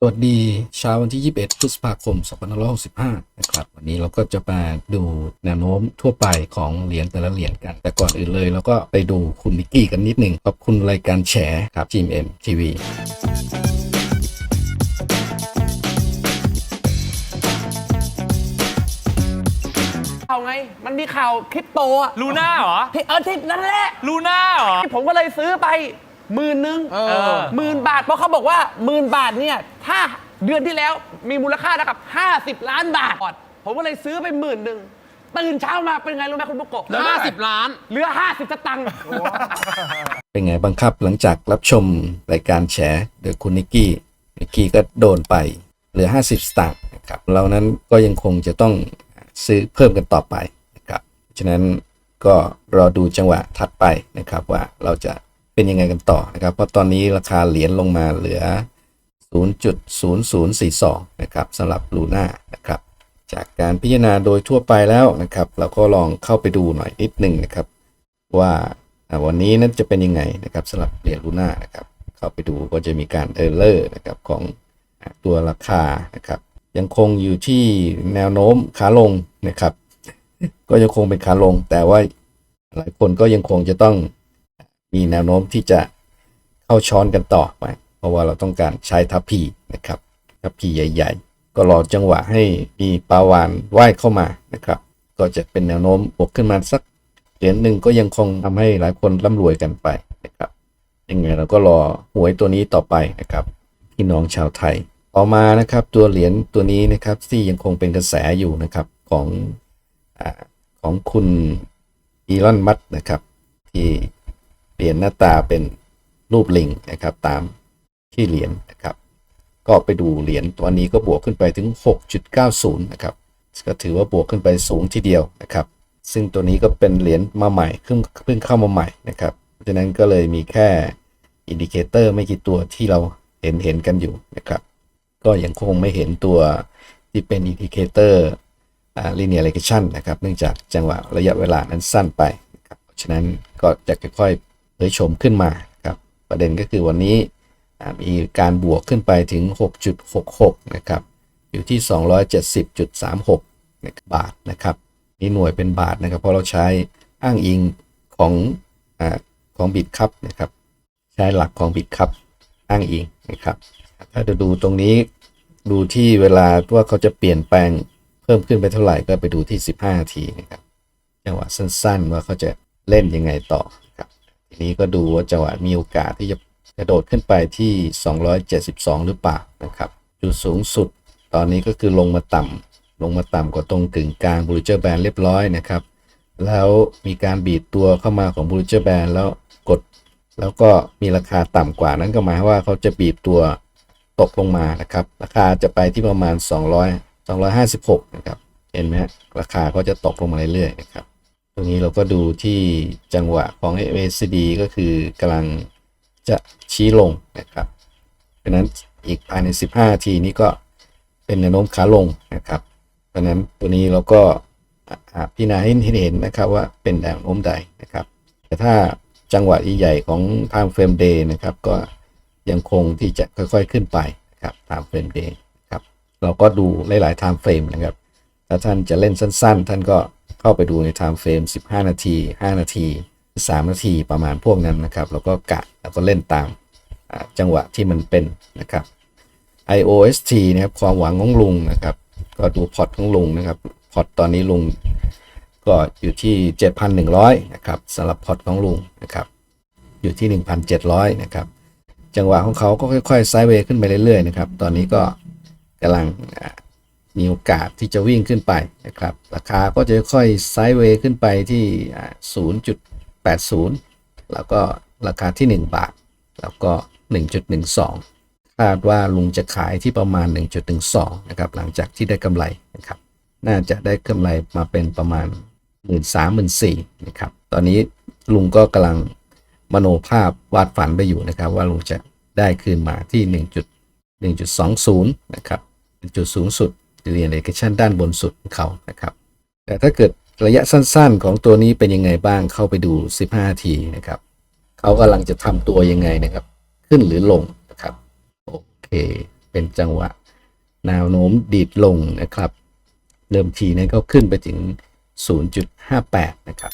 สวัสดีเช้าวันที่ 21 พฤษภาคม 2565 นะครับ วันนี้เราก็จะมาดูแนวโน้มทั่วไปของเหรียญแต่ละเหรียญกัน แต่ก่อนอื่นเลยเราก็ไปดูคุณนิกกี้กันนิดหนึ่งขอบคุณรายการแฉครับ GMM TV ข่าวไง มันมีข่าวคริปโตอะลูน่าเหรอ ที่เออที่นั่นแหละ ลูน่าเหรอ ผมก็เลยซื้อไป หมื่นนึงอหมื่นบาท เพราะเขาบอกว่าหมื่นบาทเนี่ยถ้าเดือนที่แล้วมีมูลค่าเท่ากับ 50 ล้านบาท ผมก็เลยซื้อไปหมื่นหนึ่งตื่นเช้ามาเป็นไงรู้ไหมคุณบุกโกะห้าสิบล้าน เหลือ 50สตังค์ เป็นไงบ้างครับหลังจากรับชมรายการแฉโดยคุณนิกกี้นิกกี้ก็โดนไปเหลือ 50 สตางค์นะครับเรานั้นก็ยังคงจะต้องซื้อเพิ่มกันต่อไปนะครับฉะนั้นก็รอดูจังหวะถัดไปนะครับว่าเราจะ เป็นยังไงกันต่อนะครับ เพราะตอนนี้ราคาเหรียญลงมาเหลือ 0.0042 นะครับสำหรับลูน่านะครับ จากการพิจารณาโดยทั่วไปแล้วนะครับ เราก็ลองเข้าไปดูหน่อยนิดหนึ่งนะครับ ว่าวันนี้นั้นจะเป็นยังไงนะครับสำหรับเหรียญลูน่านะครับ เข้าไปดูก็จะมีการเออร์เลอร์นะครับของตัวราคานะครับยังคงอยู่ที่แนวโน้มขาลงนะครับ ก็ยังคงเป็นขาลง แต่ว่าหลายคนก็ยังคงจะต้อง มีแนวโน้มที่จะเข้าช้อนกันต่อไป เพราะว่าเราต้องการใช้ทัพพีนะครับทัพพีใหญ่ ๆ ก็รอจังหวะให้มีปลาวานว่ายเข้ามานะครับ ก็จะเป็นแนวโน้มบวกขึ้นมาสักเหรียญหนึ่งก็ยังคงทำให้หลายคนร่ำรวยกันไปนะครับยังไงเราก็รอหวยตัวนี้ต่อไปนะครับพี่น้องชาวไทย ต่อมานะครับตัวเหรียญตัวนี้นะครับที่ยังคงเป็นกระแสอยู่นะครับของอของคุณอีลอนมัสนะครับที่ เปลี่ยนหน้าตาเป็นรูปลิงนะครับตามที่เหรียญนะครับ ก็ไปดูเหรียญตัวนี้ก็บวกขึ้นไปถึง 6.90 นะครับ ก็ถือว่าบวกขึ้นไปสูงทีเดียวนะครับ ซึ่งตัวนี้ก็เป็นเหรียญมาใหม่เพิ่งเพิ่งเข้ามาใหม่นะครับเพราะฉะนั้นก็เลยมีแค่อินดิเคเตอร์ไม่กี่ตัวที่เราเห็นเห็นกันอยู่นะครับ ก็ยังคงไม่เห็นตัวที่เป็นอินดิเคเตอร์อ่า linear regression นะครับ เนื่องจากจังหวะระยะเวลานั้นสั้นไปนะครับฉะนั้นก็จะค่อยๆ เผยโฉมขึ้นมาครับประเด็นก็คือวันนี้มีการบวกขึ้นไปถึง 6.66 นะครับ อยู่ที่ 270.36นะบบาทนะครับมีหน่วยเป็นบาทนะครับ เพราะเราใช้อ้างอิงของอของบิตคัพนะครับ ใช้หลักของบิตคัพอ้างอิงนะครับ ถ้าจะดูตรงนี้ดูที่เวลาว่าเขาจะเปลี่ยนแปลงเพิ่มขึ้นไปเท่าไหร่ก็ไปดูที่ 15นาทีนะครับจังหวะสั้นๆ ว่าเขาจะเล่นยังไงต่อ นี้ก็ดูว่าจังหวะมีโอกาสที่จะกระโดดขึ้นไปที่ 272 หรือเปล่านะครับ จุดสูงสุดตอนนี้ก็คือลงมาต่ำลงมาต่ำกว่าตรงกึ่งกลางบูริเจอร์แบนเรียบร้อยนะครับ แล้วมีการบีบตัวเข้ามาของบูริเจอร์แบนแล้วกด แล้วก็มีราคาต่ำกว่านั้นก็หมายความว่าเขาจะบีบตัวตกลงมานะครับ ราคาจะไปที่ประมาณ 200 256 นะครับ เห็นไหมราคาก็จะตกลงมาเรื่อยๆนะครับ รงนี้เราก็ดูที่จังหวะของ MACD ก็คือกำลังจะชี้ลงนะครับเพราะนั้นอีกภายใน 15นาทีนี้ก็เป็นแนวโน้มขาลงนะครับเพราะนั้นตัวนี้เราก็พิจารณาให้เห็นนะครับว่าเป็นแนวโน้มใดนะครับ แต่ถ้าจังหวะใหญ่ๆของ time frame day นะครับ ก็ยังคงที่จะค่อยๆขึ้นไปนะครับ time frame day ครับ เราก็ดูหลายๆ time frame นะครับ ถ้าท่านจะเล่นสั้น ๆ ท่านก็ เข้าไปดูใน time frame 15 นาที 5 นาที 3 นาทีประมาณพวกนั้นนะครับ แล้วก็กะแล้วก็เล่นตามจังหวะที่มันเป็นนะครับ IOST นะครับความหวังของลุงนะครับ ก็ดูพอร์ตของลุงนะครับพอร์ตตอนนี้ลุงก็อยู่ที่ 7,100 นะครับสำหรับพอร์ตของลุงนะครับ อยู่ที่ 1,700 นะครับ จังหวะของเขาก็ค่อยๆไซด์เวย์ขึ้นไปเรื่อยๆนะครับ ตอนนี้ก็กำลัง มีโอกาสที่จะวิ่งขึ้นไปนะครับ ราคาก็จะค่อยไซด์เวย์ขึ้นไปที่ 0.80 แล้วก็ราคาที่ 1 บาท แล้วก็ 1.12 คาดว่าลุงจะขายที่ประมาณ 1.12 นะครับ หลังจากที่ได้กำไรนะครับ น่าจะได้กำไรมาเป็นประมาณ 1 3 0 0 0 0นะครับ ตอนนี้ลุงก็กำลังมโนภาพวาดฝันไปอยู่นะครับ ว่าลุงจะได้คืนมาที่ 1.1.20 นะครับเป็นจุดสูงสุด เรียนเอเ t ชันด้านบนสุดของเขานะครับ แต่ถ้าเกิดระยะสั้นๆของตัวนี้เป็นยังไงบ้างเข้าไปดู 15 ทีนะครับเขากำลังจะทำตัวยังไงนะครับ ขึ้นหรือลงนะครับ โอเค เป็นจังหวะแนวโน้มดีดลงนะครับ เดิมทีนั้นก็ขึ้นไปถึง 0.58 นะครับ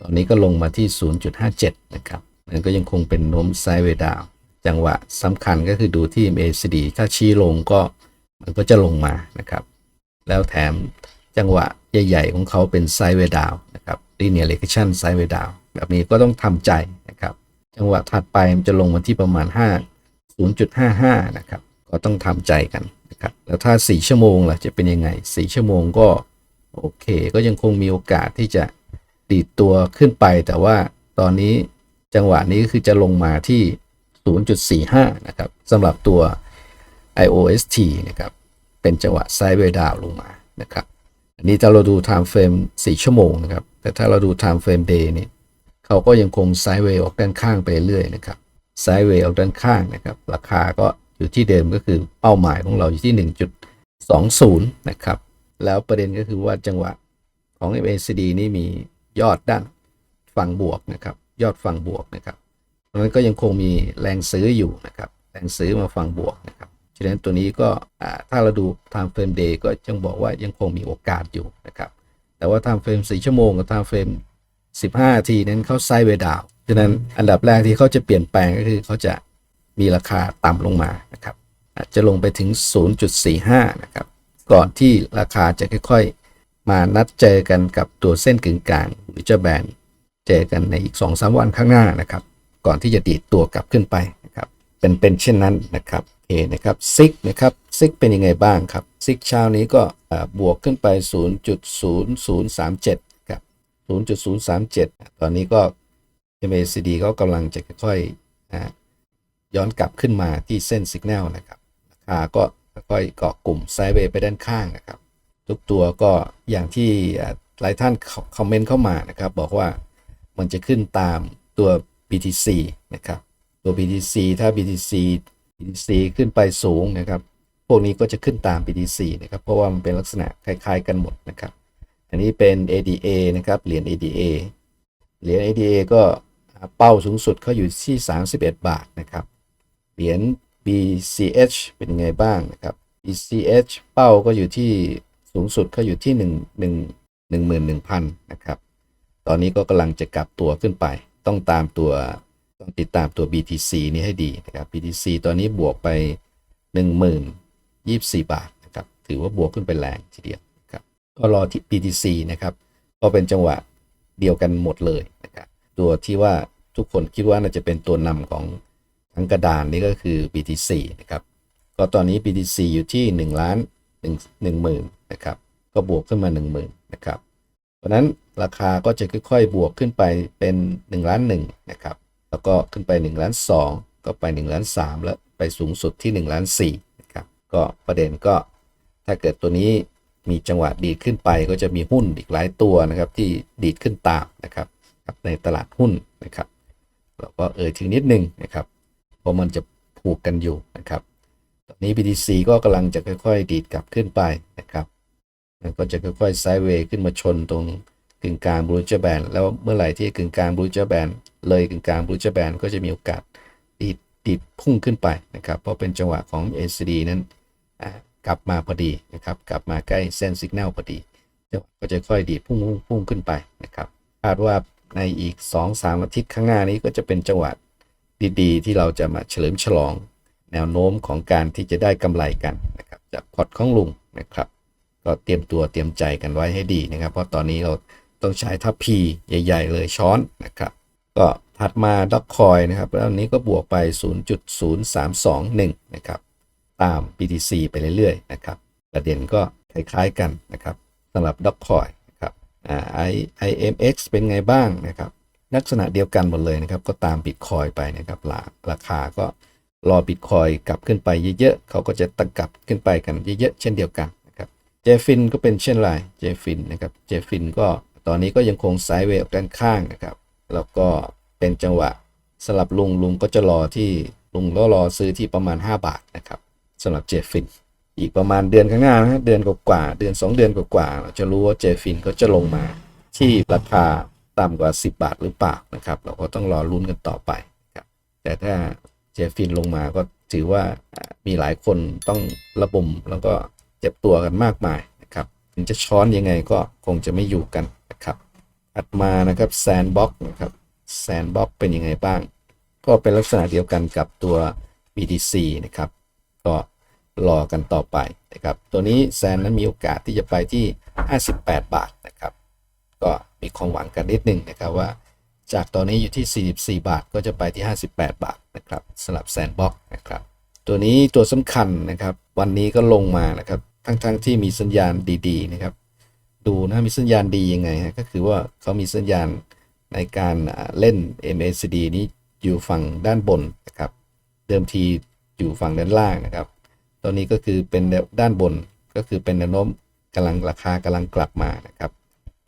ตอนนี้ก็ลงมาที่ 0.57 นะครับมันก็ยังคงเป็นโน้มไซด์เวดาว จังหวะสำคัญก็คือดูที่ MACD ถ้าชี้ลงก็ มันก็จะลงมานะครับ แล้วแถมจังหวะใหญ่ๆ ของเขาเป็นไซด์เวดาวนะครับ linear regression ไซด์เวดาวแบบนี้ก็ต้องทำใจนะครับ จังหวะถัดไปมันจะลงมาที่ประมาณ 5 0.55 นะครับ ก็ต้องทำใจกันนะครับ แล้วถ้า 4 ชั่วโมงล่ะจะเป็นยังไง 4 ชั่วโมงก็โอเค ก็ยังคงมีโอกาสที่จะดีดตัวขึ้นไป แต่ว่าตอนนี้จังหวะนี้คือจะลงมาที่ 0.45 นะครับสำหรับตัว IOST นะครับ เป็นจังหวะไซด์เวดาวลงมานะครับ อันนี้ถ้าเราดู time frame 4 ชั่วโมงนะครับ แต่ถ้าเราดู time frame day เนี่ยเขาก็ยังคงไซด์เวออกด้านข้างไปเรื่อยนะครับ ไซด์เวออกด้านข้างนะครับ ราคาก็อยู่ที่เดิมก็คือเป้าหมายของเราอยู่ที่ 1.20 นะครับ แล้วประเด็นก็คือว่าจังหวะของ MACD นี่มียอดด้านฝั่งบวกนะครับ ยอดฝั่งบวกนะครับเพราะนั้นก็ยังคงมีแรงซื้ออยู่นะครับ แรงซื้อมาฝั่งบวกนะครับะนั้นตัวนี้ก็ถ้าเราดู time frame day ก็ยังบอกว่ายังคงมีโอกาสอยู่นะครับ แต่ว่า time frame 4 ชั่วโมงกับ time frame 15นาทีนั้นเขาไซด์เวดาวฉะนั้นอันดับแรกที่เขาจะเปลี่ยนแปลงก็คือเขาจะมีราคาต่ำลงมานะครับอาจจะลงไปถึง 0.45 นะครับ ก่อนที่ราคาจะค่อยๆ มานัดเจอกันกับตัวเส้นกึ่งกลางหรือจะแบนเจอกันในอีก 2-3 วันข้างหน้านะครับ ก่อนที่จะดีดตัวกลับขึ้นไปนะครับ เป็นเป็นเช่นนั้นนะครับเคนะครับซิกนะครับซิกเป็นยังไงบ้างครับซิกเช้านี้ก็บวกขึ้นไป 0.0037ครับ0.037 ตอนนี้ก็ MACD ก็กำลังจะค่อยๆย้อนกลับขึ้นมาที่เส้นสัญญาณนะครับราคาก็ค่อยๆเกาะกลุ่มไซด์เวย์ไปด้านข้างนะครับ ทุกตัวก็อย่างที่หลายท่านคอมเมนต์เข้ามานะครับ บอกว่ามันจะขึ้นตามตัว BTC นะครับตัว BTC ถ้า BTC BTC ขึ้นไปสูงนะครับ พวกนี้ก็จะขึ้นตาม BTC นะครับ เพราะว่ามันเป็นลักษณะคล้าย ๆ กันหมดนะครับ อันนี้เป็น ADA นะครับ เหรียญ ADA เหรียญ ADA ก็เป้าสูงสุดเขาอยู่ที่ 31 บาทนะครับ เหรียญ BCH เป็นยังไงบ้างนะครับ BCH เป้าก็อยู่ที่สูงสุดเขาอยู่ที่ 1 1 11,000 นะครับ ตอนนี้ก็กำลังจะกลับตัวขึ้นไป ต้องตามตัว ต้องติดตามตัว BTC นี้ให้ดีนะครับ BTC ตอนนี้บวกไป 10,024 บาทนะครับ ถือว่าบวกขึ้นไปแรงทีเดียวครับ ก็รอที่ BTC นะครับ ก็เป็นจังหวะเดียวกันหมดเลยนะครับ ตัวที่ว่าทุกคนคิดว่าน่าจะเป็นตัวนำของทั้งกระดานนี้ก็คือ BTC นะครับ ก็ตอนนี้ BTC อยู่ที่1ล้าน1 1หมื่นนะครับ ก็บวกขึ้นมา 1 0,000นะครับ เพราะฉะนั้นราคาก็จะค่อยๆ บวกขึ้นไปเป็น1ล้าน1นะครับ แล้วก็ขึ้นไป1ล้าน2ก็ไป1ล้าน3แล้วไปสูงสุดที่1ล้าน4นะครับก็ประเด็นก็ถ้าเกิดตัวนี้มีจังหวะดีดขึ้นไปก็จะมีหุ้นอีกหลายตัวนะครับที่ดีดขึ้นตามนะครับในตลาดหุ้นนะครับเราก็เอ่ยถึงนิดนึงนะครับเพราะมันจะผูกกันอยู่นะครับตอนนี้ BTC ก็กำลังจะค่อยๆ ดีดกลับขึ้นไปนะครับก็จะค่อยๆไซด์เวย์ขึ้นมาชนตรง กึ่งกลางบรูจแบนแล้วเมื่อไหร่ที่กึ่งกลางบรูจแบนเลยกึ่งกลางบรูจแบนก็จะมีโอกาสดีดดีดพุ่งขึ้นไปนะครับ เพราะเป็นจังหวะของ ACD นั้นกลับมาพอดีนะครับ กลับมาใกล้เส้นสัญญาณพอดีก็จะค่อยดีดพุ่งพุ่งพุ่งขึ้นไปนะครับคาดว่าในอีก 2-3 อาทิตย์ข้างหน้านี้ก็จะเป็นจังหวะดีๆ ที่เราจะมาเฉลิมฉลอง แนวโน้มของการที่จะได้กำไรกันนะครับจากพอร์ตของลุงนะครับ ก็เตรียมตัวเตรียมใจกันไว้ให้ดีนะครับ เพราะตอนนี้เรา ต้องใช้ทัพพีใหญ่ ๆ เลยช้อนนะครับก็ถัดมาด็อกคอยนะครับแล้วอันนี้ก็บวกไป 0.0321 นะครับ ตาม BTC ไปเรื่อยๆนะครับประเด็นก็คล้ายๆกันนะครับสำหรับด็อกคอยนะครับอ่า I IMX เป็นไงบ้างนะครับ ลักษณะเดียวกันหมดเลยนะครับ ก็ตามบิตคอยไปนะครับราราคาก็รอบิตคอยกลับขึ้นไปเยอะๆเขาก็จะตะกลับขึ้นไปกันเยอะๆเช่นเดียวกันนะครับเจฟินก็เป็นเช่นไรเจฟินนะครับเจฟินก็ ตอนนี้ก็ยังคงไซด์เวย์ออกด้านข้างนะครับ แล้วก็เป็นจังหวะสลับลุงลุงก็จะรอที่ลุงก็รอซื้อที่ประมาณ 5 บาทนะครับสำหรับเจฟิน อีกประมาณเดือนข้างหน้านะเดือนกว่าเดือน 2 เดือนกว่าเราจะรู้ว่าเจฟินก็จะลงมาที่ราคาต่ำกว่า 10 บาทหรือเปล่านะครับ เราก็ต้องรอลุ้นกันต่อไปครับแต่ถ้าเจฟินลงมาก็ถือว่ามีหลายคนต้องระบมแล้วก็เจ็บตัวกันมากมายนะครับ ถึงจะช้อนยังไงก็คงจะไม่อยู่กัน ถัดมานะครับแซนบ็อกนะครับแซนบ็อกเป็นยังไงบ้าง ก็เป็นลักษณะเดียวกันกับตัว BTC นะครับ ก็รอกันต่อไปนะครับ ตัวนี้แซนนั้นมีโอกาสที่จะไปที่ 58 บาทนะครับ ก็มีความหวังกันนิดนึงนะครับว่า จากตอนนี้อยู่ที่ 44 บาทก็จะไปที่ 58 บาทนะครับสำหรับแซนบ็อกนะครับ ตัวนี้ตัวสำคัญนะครับ วันนี้ก็ลงมานะครับ ทั้งๆที่มีสัญญาณดีๆนะครับ ดูนะมีสัญญาณดียังไงฮะก็คือว่าเขามีสัญญาณในการอ่าเล่น MACD นี้อยู่ฝั่งด้านบนนะครับ เดิมทีอยู่ฝั่งด้านล่างนะครับ ตอนนี้ก็คือเป็นด้านบนก็คือเป็นแนวโน้มกำลังราคากำลังกลับมานะครับ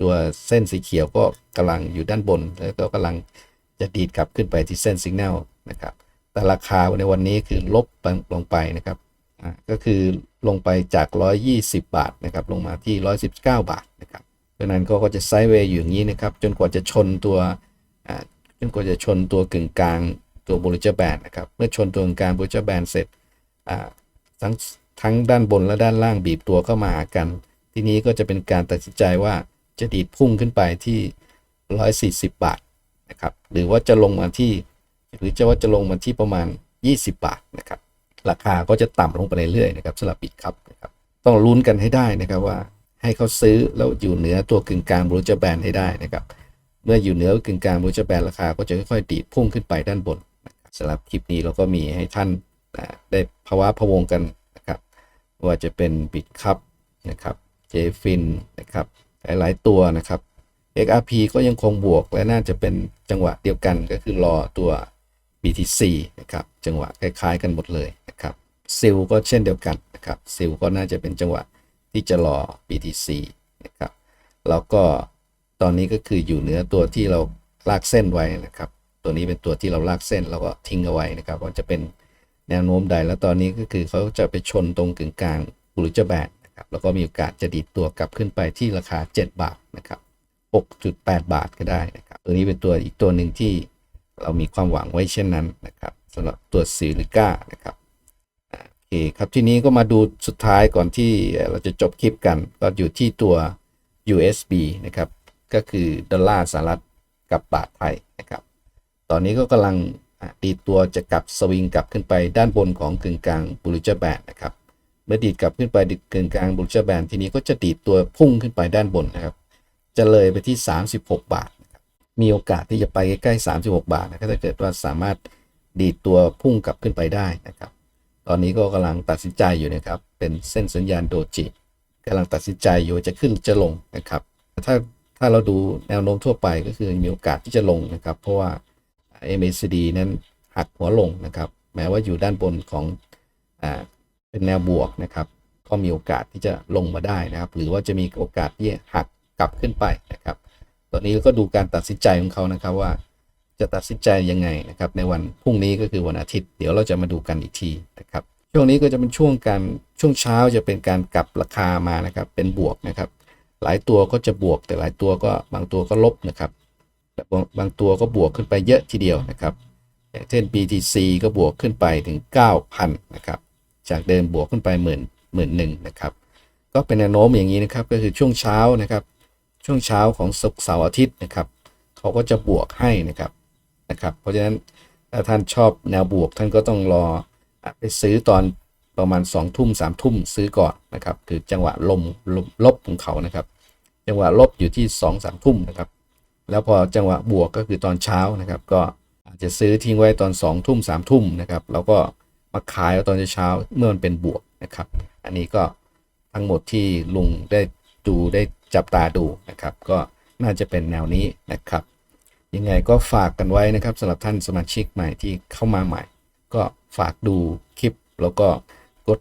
ตัวเส้นสีเขียวก็กำลังอยู่ด้านบน แล้วก็กำลังจะดีดกลับขึ้นไปที่เส้นสัญญาณนะครับ แต่ราคาในวันนี้คือลบลงไปนะครับ ก็คือลงไปจาก 120 บาทนะครับลงมาที่ 119 บาทนะครับเพราะฉะนั้นก็ก็จะไซด์เวย์อยู่อย่างนี้นะครับจนกว่าจะชนตัวจนกว่าจะชนตัวกึ่งกลางตัวบริจแบนนะครับเมื่อชนตัวกึ่งกลางบริจแบนเสร็จทั้งทั้งด้านบนและด้านล่างบีบตัวเข้ามาหากัน ทีนี้ก็จะเป็นการตัดสินใจว่าจะดีดพุ่งขึ้นไปที่ 140 บาทนะครับหรือว่าจะลงมาที่ หรือจะว่าจะลงมาที่ประมาณ 20 บาทนะครับ ราคาก็จะต่ำลงไปเรื่อยๆนะครับสำหรับบิตครับนะครับต้องลุ้นกันให้ได้นะครับว่าให้เขาซื้อแล้วอยู่เหนือตัวกึ่งกลางบรูจแบนให้ได้นะครับเมื่ออยู่เหนือกึ่งกลางบรูจแบนราคาก็จะค่อยๆดีดพุ่งขึ้นไปด้านบนนะบสำหรับคลิปนี้เราก็มีให้ท่านได้ภาวะพะวงกันนะครับว่าจะเป็นบิตครับนะครับเจฟินนะครับหลายๆตัวนะครับ XRP ก็ยังคงบวกและน่าจะเป็นจังหวะเดียวกันก็คือรอตัว BTC นะครับจังหวะคล้ายๆกันหมดเลยนะครับซิลก็เช่นเดียวกันนะครับซิลก็น่าจะเป็นจังหวะที่จะรอ BTC นะครับแล้วก็ตอนนี้ก็คืออยู่เหนือตัวที่เราลากเส้นไว้นะครับ ตัวนี้เป็นตัวที่เราลากเส้นเราก็ทิ้งเอาไว้นะครับว่าจะเป็นแนวโน้มใดแล้วตอนนี้ก็คือเขาจะไปชนตรงกึ่งกลางบรูจแบนนะครับแล้วก็มีโอกาสจะดีดตัวกลับขึ้นไปที่ราคา 7 บาทนะครับ6.8 บาทก็ได้นะครับตัวนี้เป็นตัวอีกตัวหนึ่งที่ เรามีความหวังไว้เช่นนั้นนะครับสำหรับตัวซิลิก้านะครับโอเคครับทีนี้ก็มาดูสุดท้ายก่อนที่เราจะจบคลิปกัน ก็อยู่ที่ตัว USB นะครับ ก็คือดอลลาร์สหรัฐกับบาทไทยนะครับ ตอนนี้ก็กำลังดีดตัวจะกลับสวิงกลับขึ้นไปด้านบนของกึ่งกลางบูริจแบนนะครับ เมื่อดีดกลับขึ้นไปกึ่งกลางบูริจแบนทีนี้ก็จะดีดตัวพุ่งขึ้นไปด้านบนนะครับ จะเลยไปที่ 36 บาท มีโอกาสที่จะไปใกล้ๆ36 บาทนะครับถ้าเกิดว่าสามารถดีดตัวพุ่งกลับขึ้นไปได้นะครับ ตอนนี้ก็กำลังตัดสินใจอยู่นะครับ เป็นเส้นสัญญาณโดจิกำลังตัดสินใจอยู่จะขึ้นจะลงนะครับ ถ้าถ้าเราดูแนวโน้มทั่วไปก็คือมีโอกาสที่จะลงนะครับ เพราะว่า MACD นั้นหักหัวลงนะครับ แม้ว่าอยู่ด้านบนของอ่าเป็นแนวบวกนะครับ ก็มีโอกาสที่จะลงมาได้นะครับ หรือว่าจะมีโอกาสที่หักกลับขึ้นไปนะครับ ตอนนี้ก็ดูการตัดสินใจของเขานะครับว่า จะตัดสินใจยังไงนะครับ ในวันพรุ่งนี้ก็คือวันอาทิตย์ เดี๋ยวเราจะมาดูกันอีกทีนะครับ ช่วงนี้ก็จะเป็นช่วงการช่วงเช้าจะเป็นการกลับราคามานะครับ เป็นบวกนะครับ หลายตัวก็จะบวกแต่หลายตัวก็บางตัวก็ลบนะครับแต่บางบางตัวก็บวกขึ้นไปเยอะทีเดียวนะครับอย่างเช่น BTC ก็บวกขึ้นไปถึง 9,000นะครับ จากเดิมบวกขึ้นไปหมื่นหมื่นหนึ่งนะครับ ก็เป็นแนวโน้มอย่างนี้นะครับ ก็คือช่วงเช้านะครับ ช่วงเช้าของศุกร์เสาร์อาทิตย์นะครับเขาก็จะบวกให้นะครับนะครับ เพราะฉะนั้นถ้าท่านชอบแนวบวกท่านก็ต้องรอไปซื้อตอนประมาณ2องทุ่มสามทุ่มซื้อก่อนนะครับคือจังหวะลมลมลบของเขานะครับ จังหวะลบอยู่ที่2องสามทุ่มนะครับ แล้วพอจังหวะบวกก็คือตอนเช้านะครับ ก็อาจจะซื้อทิ้งไว้ตอน2องทุ่มสามทุ่มนะครับแล้วก็มาขายตอนเช้าเมื่อมันเป็นบวกนะครับ อันนี้ก็ทั้งหมดที่ลุงได้ดูได้ จับตาดูนะครับ ก็น่าจะเป็นแนวนี้นะครับ ยังไงก็ฝากกันไว้นะครับสำหรับท่านสมาชิกใหม่ที่เข้ามาใหม่ ก็ฝากดูคลิปแล้วก็กด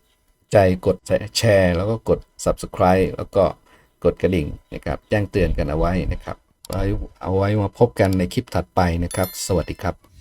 ใจกดแชร์ แล้วก็กด subscribe แล้วก็กดกระดิ่งนะครับ แจ้งเตือนกันเอาไว้นะครับไว้เอาไว้มาพบกันในคลิปถัดไปนะครับ สวัสดีครับ